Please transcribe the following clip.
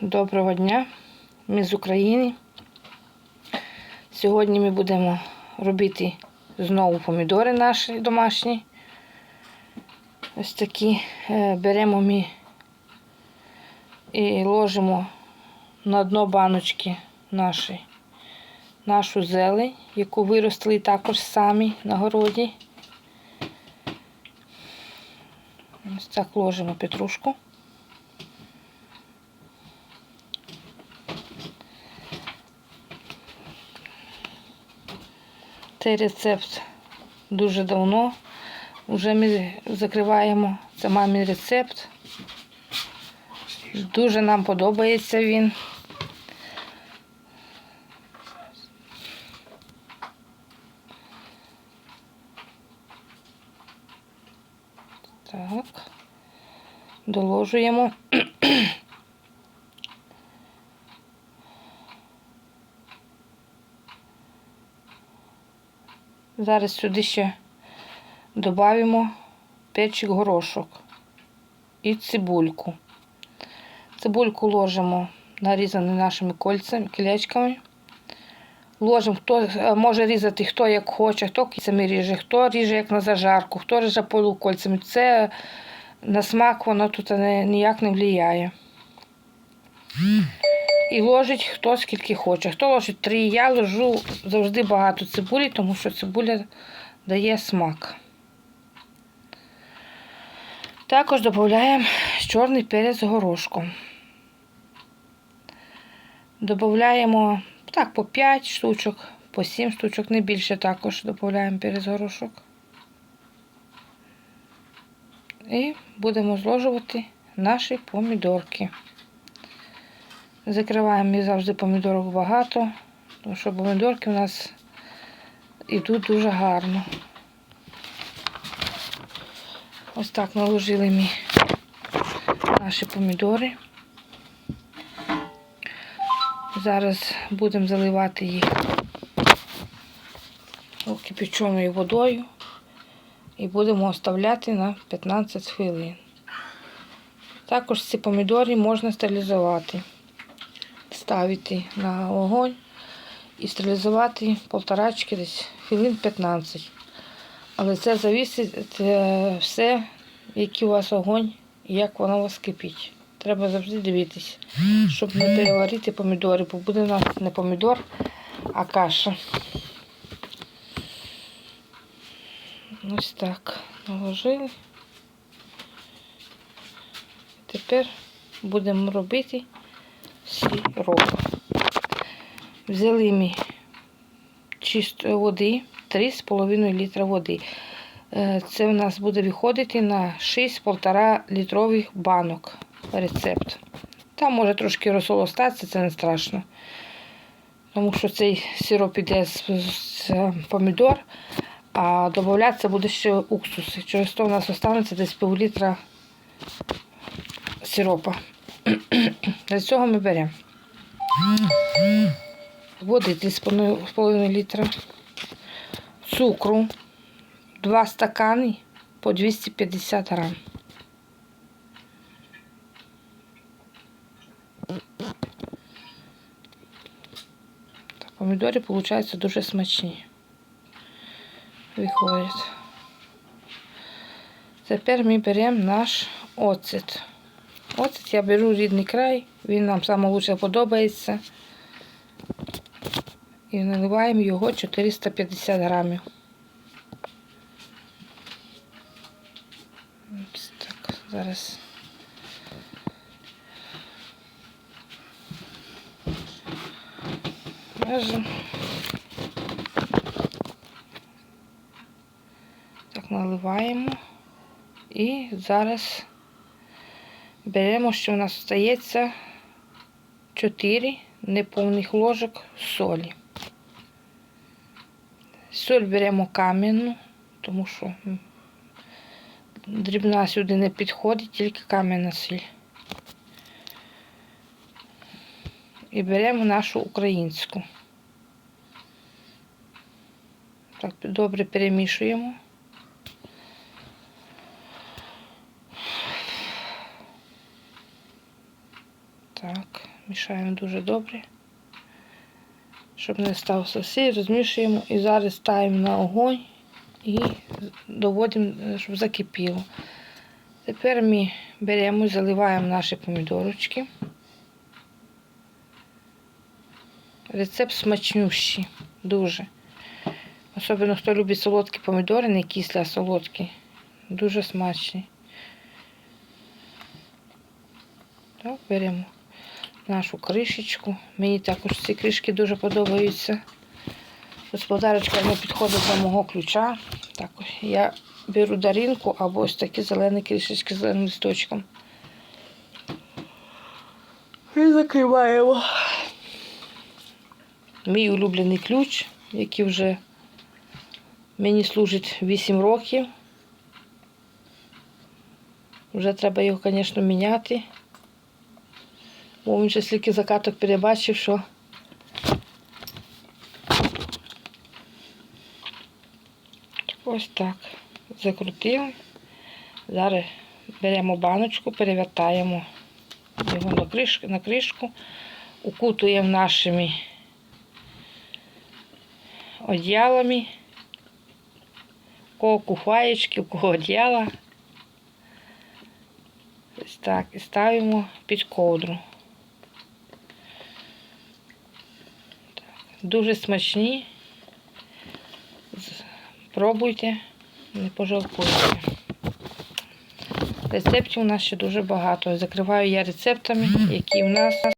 Доброго дня, ми з України. Сьогодні ми будемо робити знову помідори наші домашні. Ось такі Е, беремо ми і ложимо на дно баночки наші, нашу зелень, яку виростили також самі на городі. Ось так ложимо петрушку. Цей рецепт дуже давно. Вже ми закриваємо. Це мамин рецепт. Дуже нам подобається він. Так. Доложуємо. Зараз сюди ще додаємо перчик горошок і цибульку. Цибульку ложимо нарізані нашими кольцями, кілечками. Ложимо, хто е, може різати хто як хоче, хто кільцями ріже, хто ріже як на зажарку, хто ріже полукольцями. Це на смак воно тут ніяк не впливає. І ложить хто скільки хоче. Хто ложить три, я ложу завжди багато цибулі, тому що цибуля дає смак. Також додаємо чорний перець горошком. Додаємо так, по 5 штучок, по 7 штучок, не більше також додаємо перець горошок. І будемо зложувати наші помідорки. Закриваємо ми завжди помідорок багато, тому що помідорки у нас йдуть дуже гарно. Ось так наложили ми наші помідори. Зараз будемо заливати їх кипяченою водою і будемо оставляти на 15 хвилин. Також ці помідори можна стерилізувати, ставити на огонь і стерилізувати полторачки десь хвилин 15. Але це зависить е, все, який у вас огонь і як воно у вас кипить. Треба завжди дивитись, щоб не переварити помідори, бо буде у нас не помідор, а каша. Ось так наложили. Тепер будемо робити сироп. Взяли ми чистої води, 3,5 літра води. Е, Це у нас буде виходити на 6,5 літрових банок рецепт. Там може трошки розсол остатися, це не страшно. Тому що цей сироп іде з, з помідор, а додатися буде ще уксус. Через то у нас останеться десь пів літра сиропа. Для цього ми беремо води 3,5 літра, цукру, 2 стакани по 250 грам. Так, помідори получаються дуже смачні. Виходять. Тепер ми беремо наш оцет. Оцет я беру рідний край, він нам найкраще подобається. І наливаємо його 450 грамів. Ось так, зараз. Важимо. Так, наливаємо. І зараз беремо, що у нас остається 4 неповних ложок солі. Соль беремо кам'яну, тому що дрібна сюди не підходить, тільки кам'яна сіль. І беремо нашу українську. Так, добре перемішуємо. Так. Мішаємо дуже добре. Щоб не став сосі, розмішуємо і зараз ставимо на огонь і доводимо, щоб закипіло. Тепер ми беремо і заливаємо наші помідорочки. Рецепт смачнющий, дуже. Особливо хто любить солодкі помідори, не кислі, а солодкі. Дуже смачні. Так, беремо нашу кришечку. Мені також ці кришки дуже подобаються. Господарочка не підходить до мого ключа. Так, я беру даринку або ось такі зелені кришечки з зеленим листочком. І закриваємо. Мій улюблений ключ, який вже мені служить 8 років. Вже треба його, звісно, міняти. Бо він вже стільки закаток перебачив, що ось так. Закрутили. Зараз беремо баночку, перевертаємо його на кришку, на кришку, укутуємо нашими одіялами. У кого кухаєчки, у кого одіяла. Ось так. І ставимо під ковдру. Так. Дуже смачні. Пробуйте, не пожалкуйте. Рецептів у нас ще дуже багато. Закриваю я рецептами, які в нас